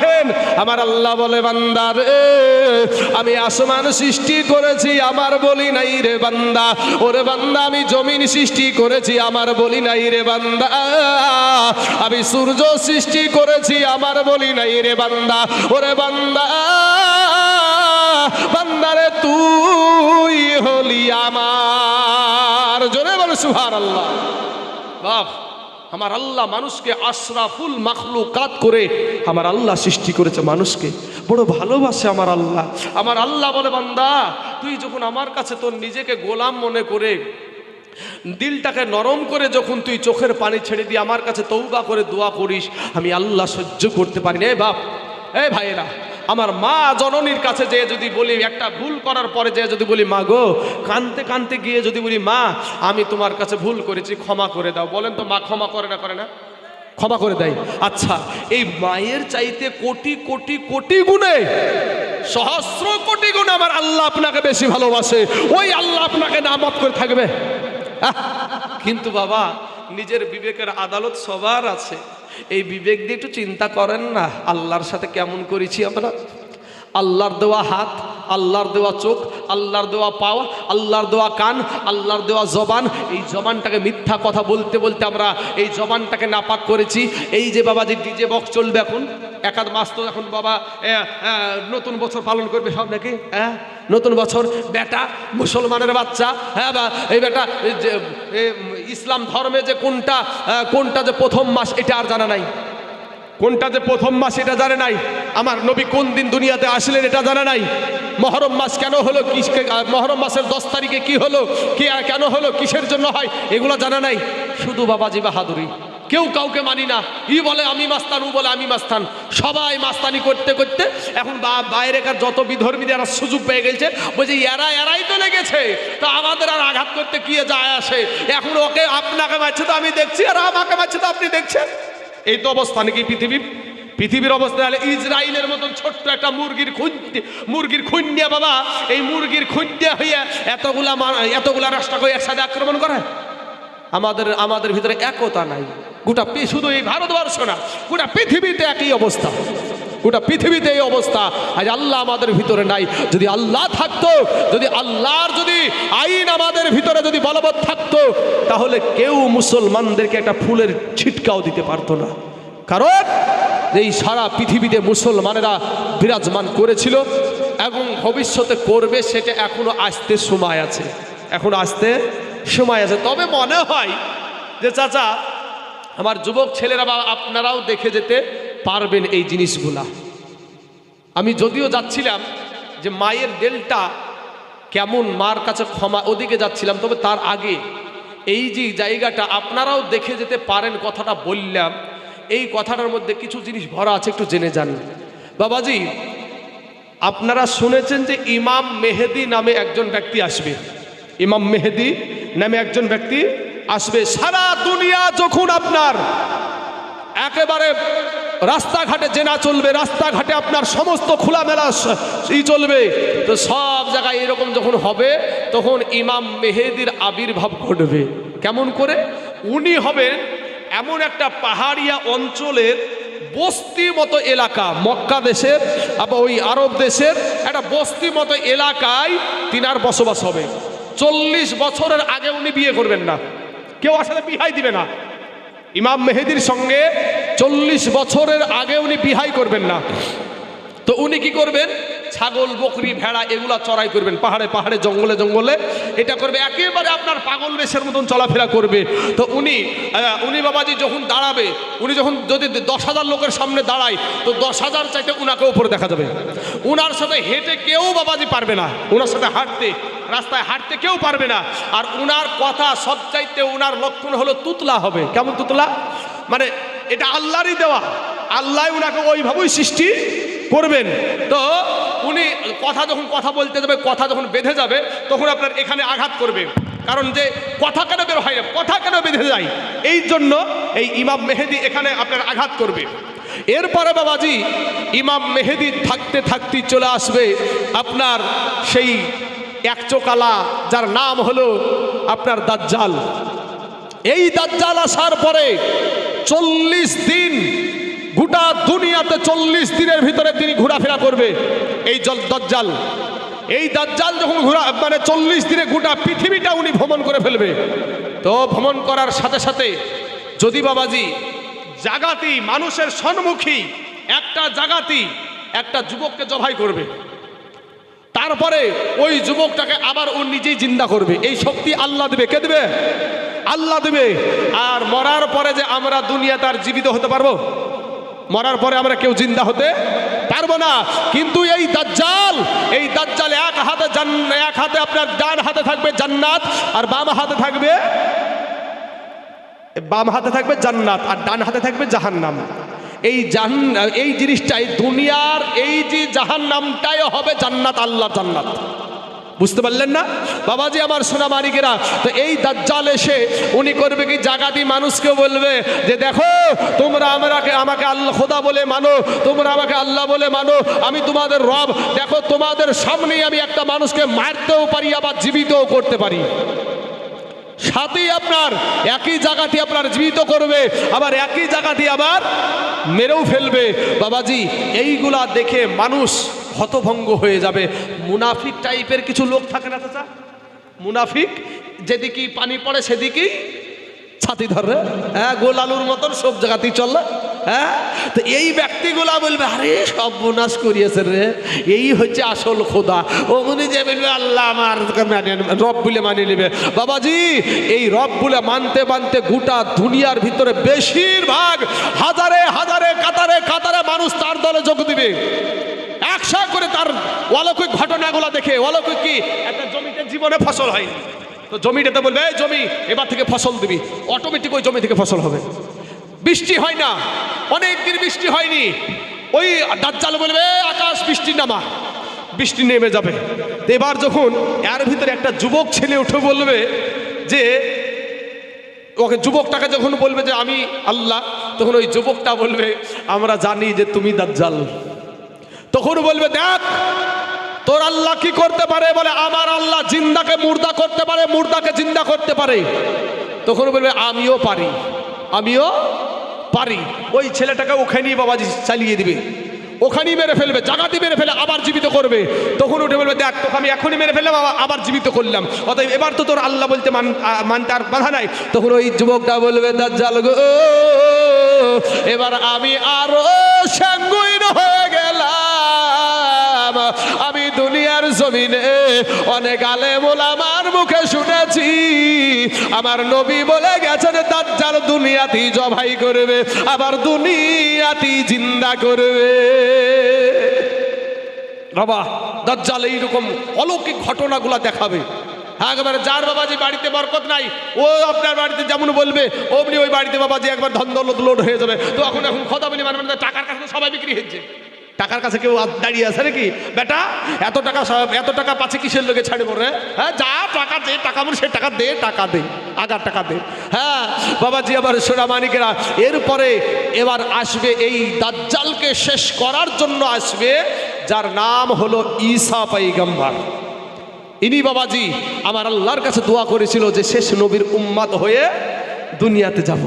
রাখেন আমার আল্লাহ বলে বান্দার আমি আসমান সৃষ্টি করেছি, আমার বলি নাই রে বান্দা। ওরে বান্দা, আমি জমিন সৃষ্টি করেছি, আমার বলি নাই রে বান্দা। আমি সূর্য সৃষ্টি করেছি, আমার বলি নাই রে বান্দা। ওরে বান্দা বান্দারে তুই হলি আমার। জোরে বলে সুহার আল্লাহ বাপ আমার আল্লাহ মানুষকে আশরাফুল মাখলুকাত করে আমার আল্লাহ সৃষ্টি করেছে মানুষকে। বড় ভালোবাসে আমার আল্লাহ। আমার আল্লাহ বলে, বান্দা, তুই যখন আমার কাছে তোর নিজেকে গোলাম মনে করে, দিলটাকে নরম করে যখন তুই চোখের পানি ছেড়ে দিয়ে আমার কাছে তৌবা করে দোয়া করিস, আমি আল্লাহ সহ্য করতে পারি না। এ বাপ, এ ভাইয়েরা আমার মা জননীর কাছে যে যদি বলি, একটা ভুল করার পরে যে যদি বলি, মা গো, কানতে কানতে গিয়ে যদি বলি, মা, আমি তোমার কাছে ভুল করেছি, ক্ষমা করে দাও। বলেন তো, মা ক্ষমা করে না করে না? ক্ষমা করে দেয়। আচ্ছা এই মায়ের চাইতে কোটি কোটি কোটি গুণে, সহস্র কোটি গুণে আমার আল্লাহ আপনাকে বেশি ভালোবাসে। ওই আল্লাহ আপনাকে নামত করে থাকবে। কিন্তু বাবা নিজের বিবেকের আদালত সবার আছে। এই বিবেক দিয়ে একটু চিন্তা করেন না, আল্লাহর সাথে কেমন করেছি আমরা? আল্লাহর দেওয়া হাত, আল্লাহর দেওয়া চোখ, আল্লাহর দেওয়া পাওয়া আল্লাহর দেওয়া কান, আল্লাহর দেওয়া জবান। এই জবানটাকে মিথ্যা কথা বলতে বলতে আমরা এই জবানটাকে নাপাক করেছি। এই যে বাবা যে ডিজে বক্স চলবে এখন, একাধ মাস তো এখন বাবা নতুন বছর পালন করবে সব নাকি? হ্যাঁ নতুন বছর, বেটা, মুসলমানের বাচ্চা হ্যাঁ বা, এই বেটা ইসলাম ধর্মে যে কোনটা কোনটা যে প্রথম মাস, এটা আর জানা নাই। কোনটা যে প্রথম মাস এটা জানে নাই। আমার নবী কোন দিন দুনিয়াতে আসলেন এটা জানা নাই। মহরম মাস কেন হলো? কি মহরম মাসের দশ তারিখে কি হলো? কি কেন হলো? কিসের জন্য হয়? এগুলো জানা নাই। শুধু বাবাজি বাহাদুরি। কেউ কাউকে মানি না। ই বলে, আমি মাস্তান ও বলে, আমি মাস্তান। সবাই মাস্তানি করতে করতে এখন বাইরেকার যত বিধর্মীদের এরা সুযোগ পেয়ে গেছে, বলছে, এরা, এরাই তো লেগেছে। তো আমাদের আর আঘাত করতে কি যায় আসে? এখন ওকে আপনাকে মারছে তো আমি দেখছি, আর আমাকে মারছে তো আপনি দেখছেন? এই তো অবস্থা নাকি পৃথিবীর পৃথিবীর অবস্থা হলে ইসরায়েলের মতন ছোট্ট একটা মুরগির খুন মুরগির খুন্ডিয়া বাবা, এই মুরগির খুন্ডিয়া হইয়া এতগুলা এতগুলা রাষ্ট্রকে একসাথে আক্রমণ করে? আমাদের আমাদের ভিতরে একতা নাই। গোটা শুধু এই ভারতবর্ষ না, গোটা পৃথিবীতে একই অবস্থা। গোটা পৃথিবীতে এই অবস্থা। আজ আল্লাহ আমাদের ভিতরে নাই। যদি আল্লাহ থাকতো, যদি আল্লাহর যদি আইন আমাদের ভিতরে যদি বলবৎ থাকতো, তাহলে কেউ মুসলমানদেরকে একটা ফুলের ছিটকাও দিতে পারতো না। কারণ, এই সারা পৃথিবীতে মুসলমানেরা বিরাজমান করেছিল এবং ভবিষ্যতে করবে সেটা এখনও আসতে সময় আছে। এখন আসতে সময় আছে। তবে মনে হয় যে, চাচা, আমার যুবক ছেলেরা বা আপনারাও দেখে যেতে পারবেন এই জিনিসগুলা। আমি যদিও যাচ্ছিলাম যে মায়ের দেলটা কেমন মার কাছে ক্ষমা ওদিকে যাচ্ছিলাম, তবে তার আগে এই যে জায়গাটা আপনারাও দেখে যেতে পারেন কথাটা বললাম। এই কথাটার মধ্যে কিছু জিনিস ভরা আছে, একটু জেনে যান। বাবাজি, আপনারা শুনেছেন যে ইমাম মেহেদি নামে একজন ব্যক্তি আসবে। ইমাম মেহেদি নামে একজন ব্যক্তি আসবে। সারা দুনিয়া যখন আপনার একেবারে রাস্তাঘাটে জেনা চলবে, রাস্তাঘাটে আপনার সমস্ত খোলামেলা ই চলবে। তো সব জায়গায় এরকম যখন হবে, তখন ইমাম মেহেদির আবির্ভাব ঘটবে। কেমন করে? উনি হবেন এমন একটা পাহাড়িয়া অঞ্চলের বস্তি মতো এলাকা, মক্কা দেশের আবার ওই আরব দেশের একটা বস্তি মতো এলাকায় তিনার বসবাস হবে। চল্লিশ বছরের আগে উনি বিয়ে করবেন না। কেউ আসলে বিহাই দিবে না। ইমাম মেহেদির সঙ্গে চল্লিশ বছরের আগে উনি বিহাই করবেন না। তো উনি কি করবেন? ছাগল, বকরি, ভেড়া এগুলা চড়াই করবেন। পাহাড়ে পাহাড়ে, জঙ্গলে জঙ্গলে। এটা করবে, একেবারে আপনার পাগল বেশের মতন চলাফেরা করবে। তো উনি উনি বাবাজি যখন দাঁড়াবে, উনি যখন যদি দশ হাজার লোকের সামনে দাঁড়ায়, তো দশ হাজার চাইতে উনাকে উপরে দেখা যাবে। উনার সাথে হেঁটে কেউ বাবাজি পারবে না। উনার সাথে হাঁটতে, রাস্তায় হাঁটতে কেউ পারবে না। আর উনার কথা সব চাইতে উনার লক্ষণ হলো তুতলা হবে। কেমন তুতলা? মানে এটা আল্লাহরই দেওয়া। আল্লাহ উনাকে ওইভাবেই সৃষ্টি করবেন। তো উনি কথা যখন কথা বলতে যাবে, কথা যখন বেঁধে যাবে, তখন আপনার এখানে আঘাত করবে। কারণ যে কথা কেন বের হয় কথা কেন বেঁধে যায়? এই জন্য এই ইমাম মেহেদি এখানে আপনার আঘাত করবে। এরপরে বাবাজি, ইমাম মেহেদি থাকতে থাকতে চলে আসবে আপনার সেই একচোকালা যার নাম হলো আপনার দাজ্জাল। এই দাজ্জাল আসার পরে চল্লিশ দিন, গোটা দুনিয়াতে চল্লিশ দিনের ভিতরে তিনি ঘোরাফেরা করবে। এই জল দজ্জাল, এই দাজ্জাল যখন ঘোরা মানে চল্লিশ দিনে গোটা পৃথিবীটা উনি ভ্রমণ করে ফেলবে। তো ভ্রমণ করার সাথে সাথে যদি বাবাজি, জাগাতি মানুষের সম্মুখী একটা জাগাতি একটা যুবককে জবাই করবে। তারপরে ওই যুবকটাকে আবার ও নিজেই জিন্দা করবে। এই শক্তি আল্লাহ দেবে। কে দেবে? আল্লাহ দেবে। আর মরার পরে যে আমরা দুনিয়া তার জীবিত হতে পারব, মরার পরে আমরা কেউ জিন্দা হতে পারব না। কিন্তু এই দাজ্জাল এই দাজ্জাল এক হাতে এক হাতে আপনার ডান হাতে থাকবে জান্নাত, আর বাম হাতে থাকবে, বাম হাতে থাকবে জান্নাত, আর ডান হাতে থাকবে জাহান্নাম। এই জাহান এই জিনিসটাই দুনিয়ার এই যে জাহান্নামটাই হবে জান্নাত আল্লাহ জান্নাত। বুঝতে পারলেন না? বাবাজি আমার সোনা মালিকেরা, তো এই দাজ্জাল এসে উনি করবে কি? জাগাতি মানুষকে বলবে যে, দেখো, তোমরা আমাকে আমাকে আল্লাহ, খোদা বলে মানো, তোমরা আমাকে আল্লাহ বলে মানো, আমি তোমাদের রব। দেখো, তোমাদের সামনেই আমি একটা মানুষকে মারতেও পারি, আবার জীবিতও করতে পারি। সাথেই আপনার একই জায়গাটি আপনার জীবিত করবে, আবার একই জায়গাটি আবার মেরেও ফেলবে। বাবাজি, এইগুলা দেখে মানুষ হতভঙ্গ হয়ে যাবে। মুনাফিক টাইপের কিছু লোক থাকে না চাচা? মুনাফিক, যেদিকেই পানি পড়ে সেদিকেই ছাতি ধরে। হ্যাঁ গোল আলুর মতন সব জায়গাতেই চললে হ্যাঁ? তো এই ব্যক্তিগুলা বলবে, আরে, সব বোনাস করিয়েছে রে। এই হচ্ছে আসল খোদা। ও মনে যে বলবে, আল্লাহ আমার মানে রব বলে মানিয়ে নেবে। বাবাজি, এই রব বলে মানতে মানতে গোটা দুনিয়ার ভিতরে বেশিরভাগ হাজারে হাজারে কাতারে কাতারে মানুষ তার দলে যোগ দিবে। একসা করে তার অলৌকিক ঘটনাগুলো দেখে, অলৌকিক কি? একটা জমিতে জীবনে ফসল হয়নি তো জমিটাতে বলবে, এই জমি এবার থেকে ফসল দিবি। অটোমেটিক ওই জমি থেকে ফসল হবে। বৃষ্টি হয় না। অনেক দিন বৃষ্টি হয়নি। ওই দাজ্জাল বলবে আকাশ, বৃষ্টি নামা। বৃষ্টি নেমে যাবে। এবার যখন এর ভিতরে একটা যুবক ছেলে উঠে বলবে যে, ওকে যুবকটাকে যখন বলবে যে, আমি আল্লাহ, তখন ওই যুবকটা বলবে, আমরা জানি যে তুমি দাজ্জাল। তখন বলবে, দেখ, তোর আল্লাহ কি করতে পারে? বলে, আমার আল্লাহ জিন্দাকে মুর্দা করতে পারে, মুর্দাকে জিন্দা করতে পারে। তখন বলবে, আমিও পারি। আমিও পারি। ওই ছেলেটাকে ওখানেই বাবাজি চালিয়ে দিবে। ওখানেই মেরে ফেলবে, জাগাতে মেরে ফেলে, আবার জীবিত করবে। তখন উঠে বলবে, দেখ, তোকে আমি এখনই মেরে ফেললাম, আবার- জীবিত করলাম। অতএব এবার তো তোর আল্লাহ বলতে মান মানতে আর বাধা নাই। তখন ওই যুবকটা বলবে, দাজ্জাল গো, এবার আমি আরও সাঙ্গুইন হয়ে গেলাম। আমি দুনিয়ার জমিনে অনেক আলেমুল আমার মুখে শুনেছি। আমার নবী বলে গেছেন, দাজ্জাল দুনিয়াতেই জবাই করবে, আবার দুনিয়াতেই জিন্দা করবে। বাবা, দাজ্জাল এইরকম অলৌকিক ঘটনাগুলো দেখাবে। একবারে যার বাবাজি বাড়িতে বরকত নাই, ও আপনার বাড়িতে যেমন বলবে, অমনি ওই বাড়িতে বাবাজি একবার ধন দৌলত লোড হয়ে যাবে। তো এখন এখন কথা বলি মানে মানে টাকার কাছে সবাই বিক্রি হচ্ছে। টাকার কাছে কেউ দাঁড়িয়ে আছে নাকি? বেটা, এত টাকা এত টাকা পাচ্ছে কিসের লোকে ছাড়ে পড়ে হ্যাঁ যা টাকা দে, টাকা বলে সে টাকা দে টাকা দে, আগার টাকা দে। হ্যাঁ বাবাজি আবার সোনা মানিকেরা, এরপরে এবার আসবে এই দাজ্জালকে শেষ করার জন্য আসবে, যার নাম হলো ঈসা পাইগাম্বার ইনি বাবাজি, আমার আল্লাহর কাছে দোয়া করেছিল যে শেষ নবীর উম্মাদ হয়ে দুনিয়াতে যাব।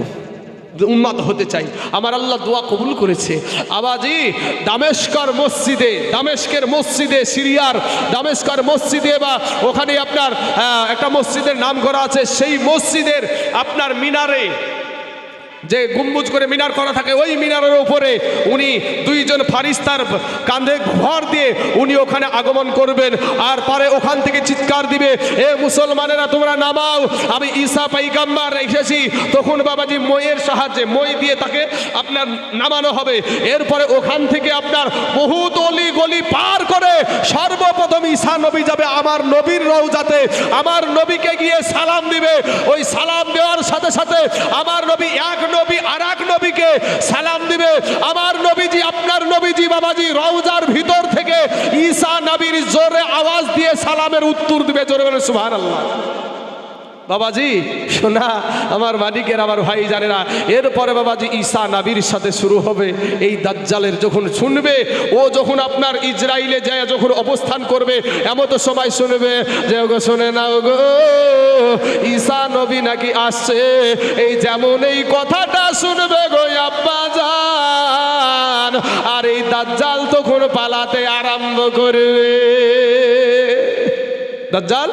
উন্মাদ হতে চাই। আমার আল্লাহ দোয়া কবুল করেছে। আবাজি দামেশকর মসজিদে, দামেস্কের মসজিদে, সিরিয়ার দামেশকর মসজিদে বা ওখানে আপনার একটা মসজিদের নাম করা আছে। সেই মসজিদের আপনার মিনারে যে গুম্বুজ করে মিনার করা থাকে, ওই মিনারের উপরে উনি দুইজন ফারিস্তার কাঁধে ভর দিয়ে উনি ওখানে আগমন করবেন। আর পরে ওখান থেকে চিৎকার দিবে, এ মুসলমানেরা, তোমরা নামাও, আমি ঈসা পাইগাম্বার এসেছি। তখন বাবাজি মইয়ের সাহায্যে, মই দিয়ে তাকে আপনার নামানো হবে। এরপরে ওখান থেকে আপনার বহু অলি গলি পার করে সর্বপ্রথম ঈসা নবী যাবে আমার নবীর রওজাতে। আমার নবীকে গিয়ে সালাম দিবে। ওই সালাম দেওয়ার সাথে সাথে আমার নবী এক নবী, আরাক নবীকে সালাম দিবে। আমার নবীজি, আপনার নবীজি বাবাজি, রওজার ভিতর থেকে ঈসা নবীর জোরে আওয়াজ দিয়ে সালামের উত্তর দিবে। জোরে বলে সুবহানাল্লাহ। বাবাজি, শোনা, আমার মালিকের আমার ভাই জানে না। এরপরে বাবাজি ঈসা নাবির সাথে শুরু হবে। এই দাজ্জালের যখন শুনবে, ও যখন আপনার ইসরায়েলে যায়, যখন অবস্থান করবে এমন তো সবাই শুনবে যে, ওগো, শোনে না গো ঈসা নবী নাকি আসছে? এই যেমন এই কথাটা শুনবে গো আব্বা যা শয়তান আর এই দাজ্জাল তখন পালাতে আরম্ভ করবে। দাজ্জাল,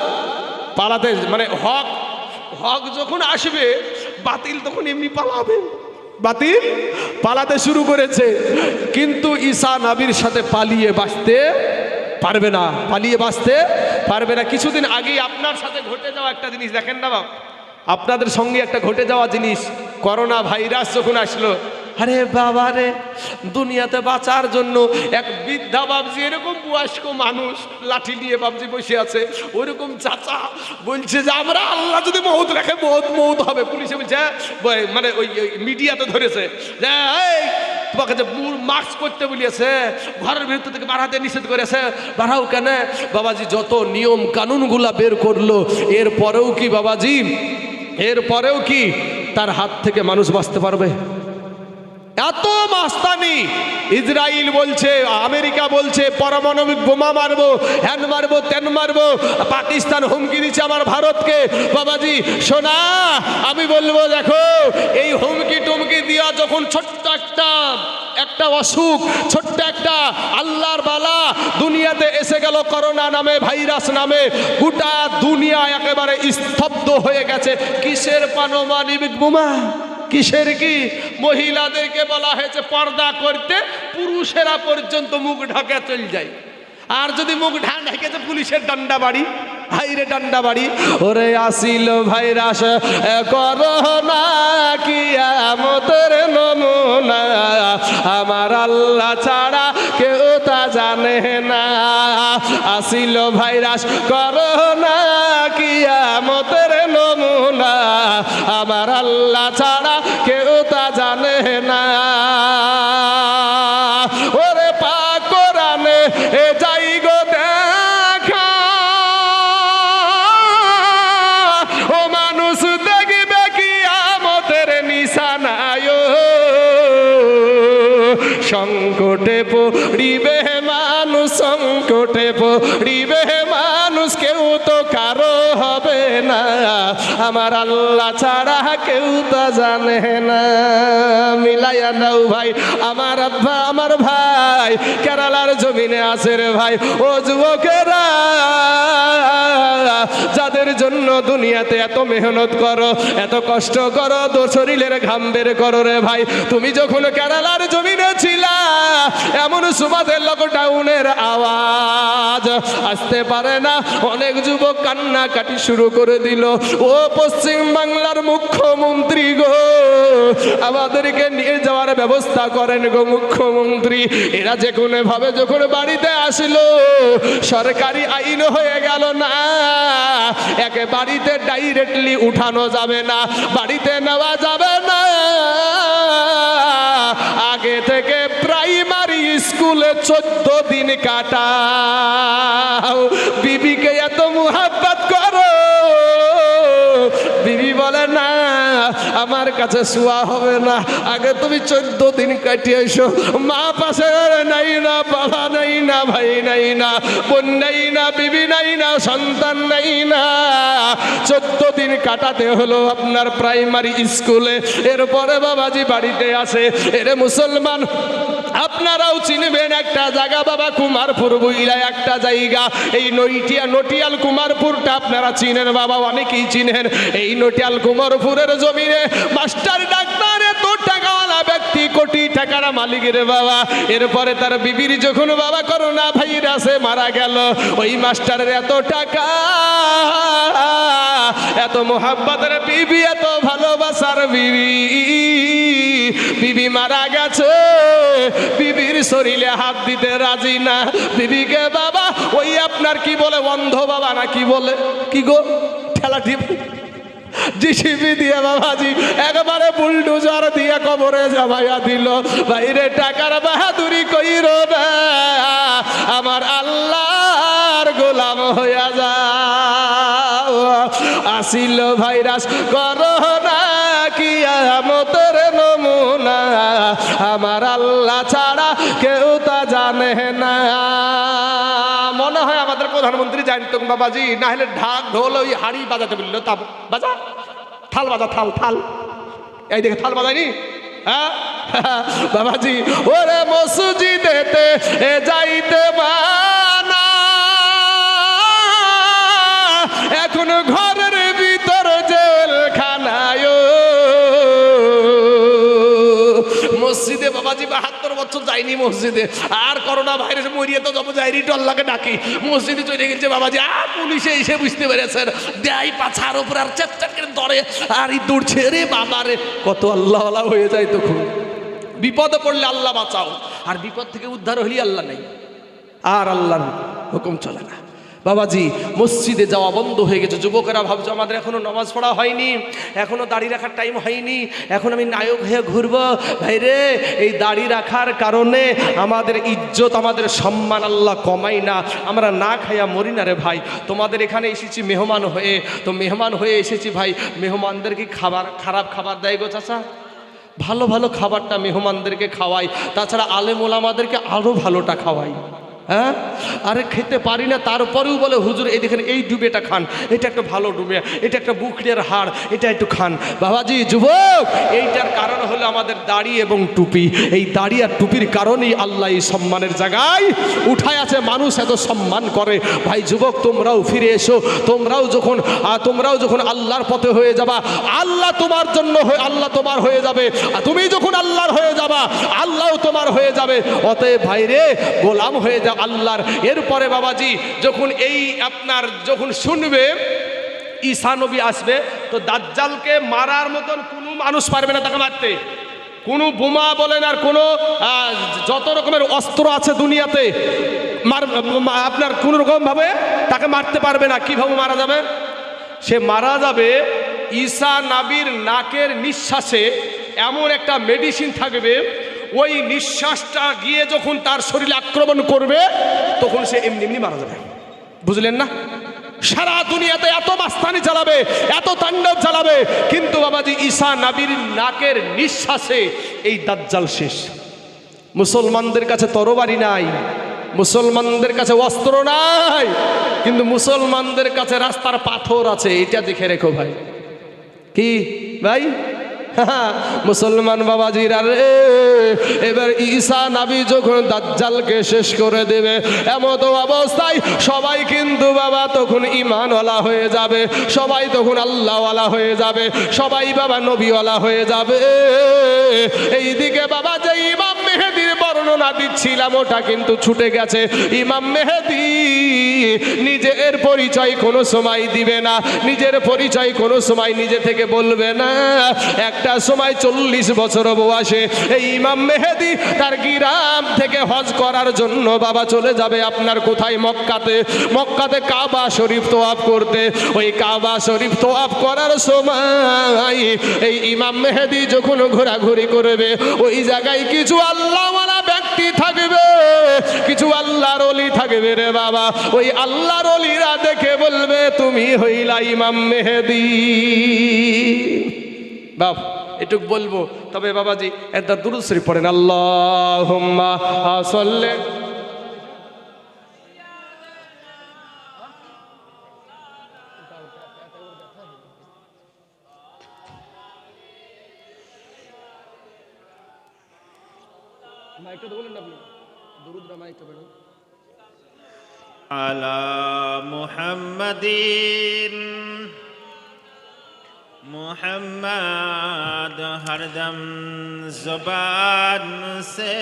পালাতে মানে হক হক যখন আসবে, বাতিল তখন এমনি পালাবে। বাতিল পালাতে শুরু করেছে, কিন্তু ঈশা নাবির সাথে পালিয়ে বাঁচতে পারবে না, পালিয়ে বাঁচতে পারবে না। কিছুদিন আগেই আপনার সাথে ঘটে যাওয়া একটা জিনিস, দেখেন না বাপ, আপনাদের সঙ্গে একটা ঘটে যাওয়া জিনিস, করোনা ভাইরাস যখন আসলো আরে বাবা রে দুনিয়াতে বাঁচার জন্য এক বৃদ্ধা বাবজি এরকম বয়স্ক মানুষ লাঠি নিয়ে বাবজি বসে আছে ওইরকম চাচা বলছে যে আমরা আল্লাহ যদি মৌত রাখে মৌত মৌত হবে। পুলিশে বলছে হ্যাঁ, মানে ওই মিডিয়াতে ধরেছে। এই তোমাকে যে মাস্ক করতে বলিয়েছে ঘরের ভিতর থেকে বাড়াতে নিষেধ করেছে বাড়াও কেন? বাবাজি যত নিয়ম কানুনগুলা বের করল এরপরেও কি বাবাজি এরপরেও কি তার হাত থেকে মানুষ বাঁচতে পারবে? এত মাস্তানি। ইসরায়েল বলছে, আমেরিকা বলছে, পারমাণবিক বোমা মারবো হ্যান মারবো, তেন মারবো, পাকিস্তান হুমকি দিচ্ছে আমার ভারতকে। বাবাজি শোনা আমি বলব, দেখো, এই হুমকি টুমকি দিয়া যখন ছোট্ট একটা একটা অসুখ, ছোট্ট একটা আল্লাহর বালা দুনিয়াতে এসে গেল করোনা নামে, ভাইরাস নামে, গোটা দুনিয়া একেবারে স্তব্ধ হয়ে গেছে। কিসের পারমাণবিক বোমা? কিসের কি? মহিলাদেরকে বলা হয়েছে পর্দা করতে পুরুষেরা পর্যন্ত মুখ ঢাকা চল যায়। আর যদি মুখ ঢাকা ঢেকেছে পুলিশের ডান্ডা বাড়ি। হাইরে ডান্ডা বাড়ি। ওরে আসিল ভাইরাস করোনা নমুনা? আমার আল্লাহ ছাড়া কেউ তা জানে না। আসিল ভাইরাস, করোনা কি নমুনা? আমার আল্লাহ ছাড়া কেউ তা জানে না। পড়িবে মানুষ সংকটে পড়িবে মানুষ কেউ তো কারও হবে না, আমার আল্লাহ ছাড়া কেউ তো জানে না। মিলাইয়া নাও ভাই, আমার আব্বা, আমার ভাই, কেরালার জমিনে আছে রে ভাই। ও যুবকেরা, যাদের জন্য দুনিয়াতে এত মেহনত করো, এত কষ্ট করো তো শরীরের ঘাম বের করো রে ভাই। তুমি যখন কেরালার জমিনে ছিলা, এমন সুবাদের লকডাউনের আওয়াজ আসতে পারে না। অনেক যুবক কান্নাকাটি শুরু করে দিল। ও পশ্চিম বাংলার মুখ্যমন্ত্রী গো, আমাদেরকে নিয়ে যাওয়ার ব্যবস্থা করেন গো মুখ্যমন্ত্রী। এরা যে কোনো ভাবে যখন বাড়িতে আসলো, সরকারি আইন হয়ে গেল না। একে বাড়িতে ডাইরেক্টলি উঠানো যাবে না, বাড়িতে নেওয়া যাবে না। আগে থেকে প্রাইমারি স্কুলে চোদ্দ দিন কাটাও। বিবিকে এত মুহাব্বত করো বিবি বলে, না, আমার কাছে শোয়া হবে না। আগে তুমি চোদ্দ দিন কাটিয়ে এসো। মা পাশে নাই না, বাবা নাই না, ভাই নাই না, বোন নাই না, বিবি নাই না, সন্তান নাই না। চোদ্দ দিন কাটাতে হলো আপনার প্রাইমারি স্কুলে। এরপরে বাবাজি বাড়িতে আসে। এরে মুসলমান আপনারাও চিনবেন একটা জায়গা, বাবা কুমারপুর বইলা একটা জায়গা। এই নইটিয়া নটিয়াল কুমারপুরটা আপনারা চিনেন, বাবা অনেকেই চিনেন। এই নটিয়াল কুমারপুরের জমিনে মাস্টার ডাক্তার এত টাকাওয়ালা ব্যক্তি, কোটি টাকার মালিকের বাবা। এরপরে তার বিবির যখন বাবা করোনা ভাইরাসে মারা গেল, ওই মাস্টারের এত টাকা, এত মোহাব্বতের বিবি, এত ভালোবাসার বিবি। বিবি মারা গেছে। বিবির শরীরে হাত দিতে রাজি না। বিবিকে বাবা, ওই আপনার কি বলে, অন্ধ বাবা না কি বলে? কি গো? ঠেলা টিপ জিসিবি দিয়ে বাবাজি, একবারে বুলডোজার দিয়ে কবরে জামাইয়া দিল। বাইরে টাকার বাহাদুরি কইর না। আমার আল্লাহর গোলাম হইয়া যাও। আসিল ভাইরাস, করোনা কি আমতের আমার আল্লাহ ছাড়া কেউ তা জানে না। মনে হয় আমাদের প্রধানমন্ত্রী জানতো বাবাজি, না হলে ঢাক, ঢোল, ওই হাড়ি বাজাতে বলল, তা বাজা? থাল বাজা, থাল থাল। এই দেখে থাল বাজায়নি? হ্যাঁ? বাবাজি, ওরে মসজিদেতে এ যাইতে মানা। এখন ঘরের বাবাজি বাহাত্তর বছর যায়নি মসজিদে। আর করোনা ভাইরাস মরিয়ে তো যাব যাইনি টল্লাকে ডাকি। মসজিদে চলে গেছে বাবাজি। আর পুলিশে এসে বুঝতে পেরেছেন। দেয় পাছার উপর আর চেষ্টার করে ধরে। আর ই দৌড়ছে রে বাবা রে কত আল্লাহ আল্লাহ হয়ে যায় তখন। বিপদে পড়লে আল্লাহ বাঁচাও। আর বিপদ থেকে উদ্ধার হলি আল্লাহ নেই। আর আল্লাহর হুকুম চলে না। বাবাজি, মসজিদে যাওয়া বন্ধ হয়ে গেছে। যুবকেরা ভাবছ, আমাদের এখনও নামাজ পড়া হয়নি, এখনও দাড়ি রাখার টাইম হয়নি, এখন আমি নায়ক হয়ে ঘুরবো। ভাই রে এই দাড়ি রাখার কারণে আমাদের ইজ্জত, আমাদের সম্মান আল্লাহ কমাই না। আমরা না খাইয়া মরি না রে ভাই। তোমাদের এখানে এসেছি মেহমান হয়ে। তো মেহমান হয়ে এসেছি ভাই। মেহমানদের কি খাবার, খারাপ খাবার দেয় গো চাচা? ভালো ভালো খাবারটা মেহমানদেরকে খাওয়াই। তাছাড়া আলেম ওলামাদেরকে আরও ভালোটা খাওয়াই। হ্যাঁ? আরে খেতে পারি না, তারপরেও বলে, হুজুর, এই দেখেন, এই ডুবেটা খান। এটা একটা ভালো ডুবে, এটা একটা বুকড়ের হাড়, এটা একটু খান। বাবাজি, যুবক, এইটার কারণ হলো আমাদের দাড়ি এবং টুপি। এই দাড়ি আর টুপির কারণেই আল্লাহ এই সম্মানের জায়গায় উঠায় আছে। মানুষ এত সম্মান করে। ভাই, যুবক, তোমরাও ফিরে এসো। তোমরাও যখন তোমরাও যখন আল্লাহর পথে হয়ে যাবা, আল্লাহ তোমার জন্য আল্লাহ তোমার হয়ে যাবে। আর তুমি যখন আল্লাহর হয়ে যাবা, আল্লাহও তোমার হয়ে যাবে। অতএব ভাই রে গোলাম হয়ে যাও আল্লাহর। এরপরে বাবাজি, যখন এই আপনার যখন শুনবে, ঈসা নবী আসবে, তো দাজ্জালকে মারার মতন কোনো মানুষ পারবে না তাকে মারতে। কোনো বোমা বলেন আর কোনো যত রকমের অস্ত্র আছে দুনিয়াতে, মার আপনার কোনো রকমভাবে তাকে মারতে পারবে না। কীভাবে মারা যাবে? সে মারা যাবে ঈসা নাবির নাকের নিঃশ্বাসে। এমন একটা মেডিসিন থাকবে ওই নিঃশ্বাসটা গিয়ে যখন তার শরীরে আক্রমণ করবে, তখন সে এমনি এমনি মারা যাবে। বুঝলেন না? সারা দুনিয়াতে এত মাস্তানি চালাবে এত তাণ্ডব চালাবে কিন্তু বাবাজি ঈশা নাবির নাকের নিঃশ্বাসে এই দাজ্জাল শেষ। মুসলমানদের কাছে তরবারি নাই, মুসলমানদের কাছে অস্ত্র নাই, কিন্তু মুসলমানদের কাছে রাস্তার পাথর আছে, এটা দেখে রেখো ভাই। কি ভাই? মুসলমান বাবাজিরা রে, এবার ঈসা নাবি যখন দাজ্জালকে শেষ করে দেবে, এমতো অবস্থায় সবাই কিন্তু বাবা তখন ইমানওয়ালা হয়ে যাবে, সবাই তখন আল্লাহওয়ালা হয়ে যাবে, সবাই বাবা নবীওয়ালা হয়ে যাবে। এইদিকে বাবা যে ইমাম মেহেদির বর্ণনা দিচ্ছিলাম, ওটা কিন্তু ছুটে গেছে। ইমাম মেহেদি নিজের পরিচয় কোনো সময় দিবে না, নিজের পরিচয় কোনো সময় নিজে থেকে বলবে না। একটা সময় চল্লিশ বছর বয়সে এই ইমাম মেহেদি তার গিরাম থেকে হজ করার জন্য বাবা চলে যাবে আপনার কোথায়? মক্কাতে। মক্কাতে কাবা শরীফ তোয়াব করতে। ওই কাবা শরীফ তোয়াব করার সময় এই ইমাম মেহেদি যখন ঘোরাঘুরি করবে, ওই জায়গায় কিছু আল্লাহওয়ালা ব্যক্তি থাকবে। কিছু আল্লাহর অলি থাকবে রে বাবা। ওই আল্লাহর অলিরা দেখে বলবে, তুমি হইলা ইমাম মেহেদি। বাপ এটুক বলব। তবে বাবাজি একটা দুরুশ্রী পড়েন আল্লাহ আলা মোহাম্মদিন। মুহাম্মদ হরদম জুবান সে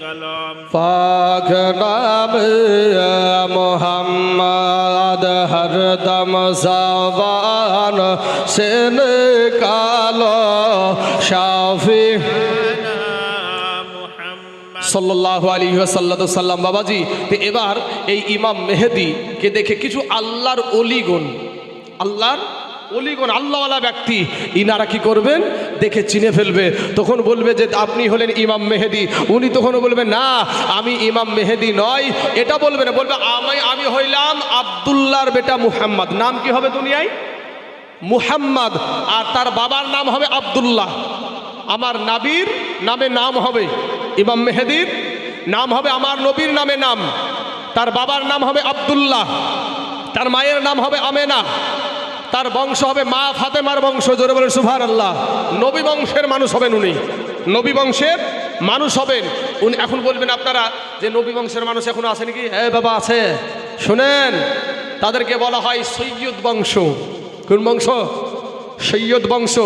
কলম। পাখ নাম মুহাম্মদ হরদম জবান সে কালো শাফি। সাল্লাহ আলী সাল্লা সাল্লাম বাবাজি, তো এবার এই ইমাম মেহেদিকে দেখে কিছু আল্লাহর অলিগুণ, আল্লাহর অলিগুন আল্লাহওয়ালা ব্যক্তি, ইনারা কি করবেন? দেখে চিনে ফেলবে। তখন বলবে যে, আপনি হলেন ইমাম মেহেদি। উনি তখন বলবে, না, আমি ইমাম মেহেদি নয়। এটা বলবে না, বলবে আমি আমি হইলাম আবদুল্লাহর বেটা মুহাম্মদ। নাম কি হবে দুনিয়ায়? মুহাম্মদ। আর তার বাবার নাম হবে আবদুল্লাহ। আমার নাবির নামে নাম হবে ইমাম মেহেদির, নাম হবে আমার নবীর নামে নাম। তার বাবার নাম হবে আবদুল্লাহ। তার মায়ের নাম হবে আমেনা। তার বংশ হবে মা ফাতেমার বংশ, জোরে বলেন সুভার আল্লাহ নবী বংশের মানুষ হবেন উনি। নবী বংশের মানুষ হবেন। উনি এখন বলবেন আপনারা যে নবী বংশের মানুষ এখন আছে নাকি হ্যাঁ বাবা, আছে। শুনেন, তাদেরকে বলা হয় সৈয়দ বংশ। কোন বংশ? সৈয়দ বংশ।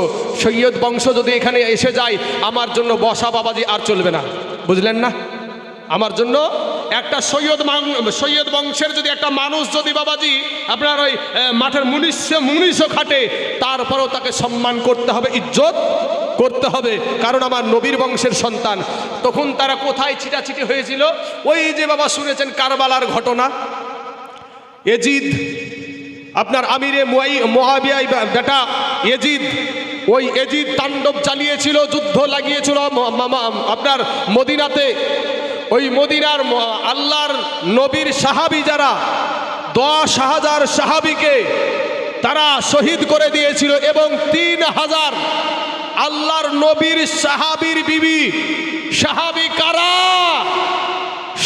সৈয়দ বংশ যদি এখানে এসে যায়, আমার জন্য বসা বাবাজি আর চলবে না। বুঝলেন না? আমার জন্য একটা সৈয়দ সৈয়দ বংশের যদি একটা মানুষ যদি বাবাজি আপনার ওই মাঠের মুনিশ মুনিশও খাটে, তারপরেও তাকে সম্মান করতে হবে, ইজ্জত করতে হবে। কারণ আমার নবীর বংশের সন্তান। তখন তারা কোথায় ছিটাছিটি হয়েছিল? ওই যে বাবা শুনেছেন কারবালার ঘটনা। এজিদ, আপনার আমিরে মুয়াই মহাবিয়াই বেটা এজিদ, ওই এজিদ তাণ্ডব চালিয়েছিল, যুদ্ধ লাগিয়েছিল আপনার মদিনাতে। ওই মদিনার আল্লাহর নবীর সাহাবি যারা, দশ হাজার সাহাবিকে তারা শহীদ করে দিয়েছিল এবং তিন হাজার আল্লাহর নবীর সাহাবির বিবি। সাহাবি কারা?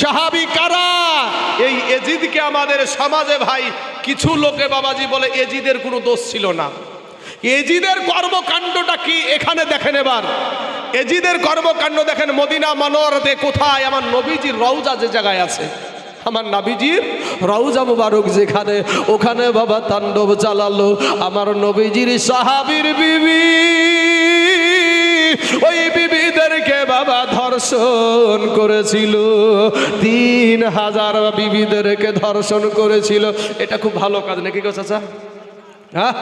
সাহাবি কারা? এই এজিদকে আমাদের সমাজে ভাই, কিছু লোকে বাবাজি বলে, এজিদের কোনো দোষ ছিল না। এজিদের কর্মকাণ্ডটা কি এখানে দেখেন এবার? এজিদের কর্মকাণ্ড দেখেন মদিনা মনোয়ারতে কোথায়? আমার নবীজির রওজা যে জায়গায় আছে। আমার নাবিজির রওজা মুবারক যেখানে, ওখানে বাবা তাণ্ডব চালালো। আমার নবীজির সাহাবির বিবি, ওই বিবিদেরকে বাবা ধর্ষণ করেছিল। তিন হাজার বিবিদেরকে ধর্ষণ করেছিল। এটা খুব ভালো কাজ, নাকি গো চাচা? হ্যাঁ?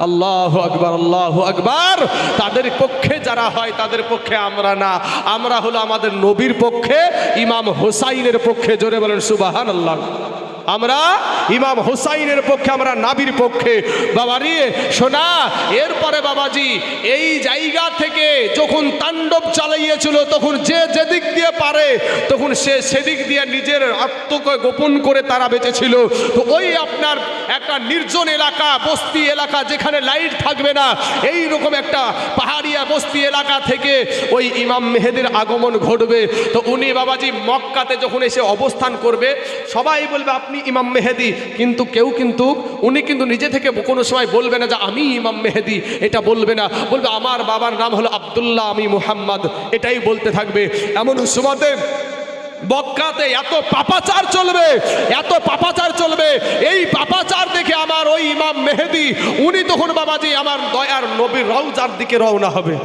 আল্লাহ আকবর আল্লাহ আকবর। তাদের পক্ষে যারা হয়, তাদের পক্ষে আমরা না। আমরা হলো আমাদের নবীর পক্ষে, ইমাম হোসাইনের পক্ষে। জোরে বলেন সুবাহান আল্লাহ আমরা ইমাম হোসাইনের পক্ষে, আমরা নাবির পক্ষে। বাবা রে শোনা এরপরে বাবাজি, এই জায়গা থেকে যখন তাণ্ডব চালাইয়েছিল তখন যে যেদিক দিয়ে পারে, তখন সে সেদিক দিয়ে নিজের আত্মকে গোপন করে তারা বেঁচেছিল। তো ওই আপনার একটা নির্জন এলাকা, বস্তি এলাকা, যেখানে লাইট থাকবে না এই রকম একটা পাহাড়িয়া, বস্তি এলাকা থেকে ওই ইমাম মেহেদের আগমন ঘটবে। তো উনি বাবাজি, মক্কাতে যখন এসে অবস্থান করবে, সবাই বলবে আপনি ইমাম মেহেদি। কিন্তু কেউ কিন্তু, উনি কিন্তু নিজে থেকে কোনো সময় বলবে না যে আমি ইমাম মেহেদি, এটা বলবে না। বলবে, আমার বাবার নাম হলো আব্দুল্লাহ আমি মুহাম্মদ। এটাই বলতে থাকবে। এমন সুমাতে বক্কাতে এত পাপাচার চলবে, এত পাপাচার চলবে। এই পাপাচার দেখে আমার ওই ইমাম মেহেদি, উনি তখন বাবাজি, আমার দয়ার নবীর রওজার দিকে রওনা হবে।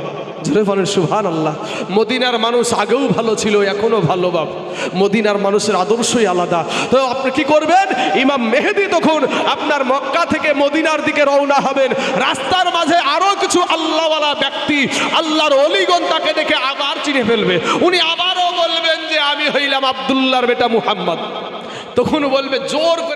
জোরে বলেন সুহান আল্লাহ মদিনার মানুষ আগেও ভালো ছিল, এখনও ভালো বাপ। মদিনার মানুষের আদর্শই আলাদা। তো আপনি কি করবেন? ইমাম মেহেদি তখন আপনার মক্কা থেকে মদিনার দিকে রওনা হবেন। রাস্তার মাঝে আরও কিছু আল্লাহওয়ালা ব্যক্তি, আল্লাহর অলিগন তাকে দেখে আবার চিনে ফেলবে। উনি আবারও বলবেন যে, আমি হইলাম আবদুল্লাহর বেটা মুহাম্মদ। তখন বলবে, জোর করে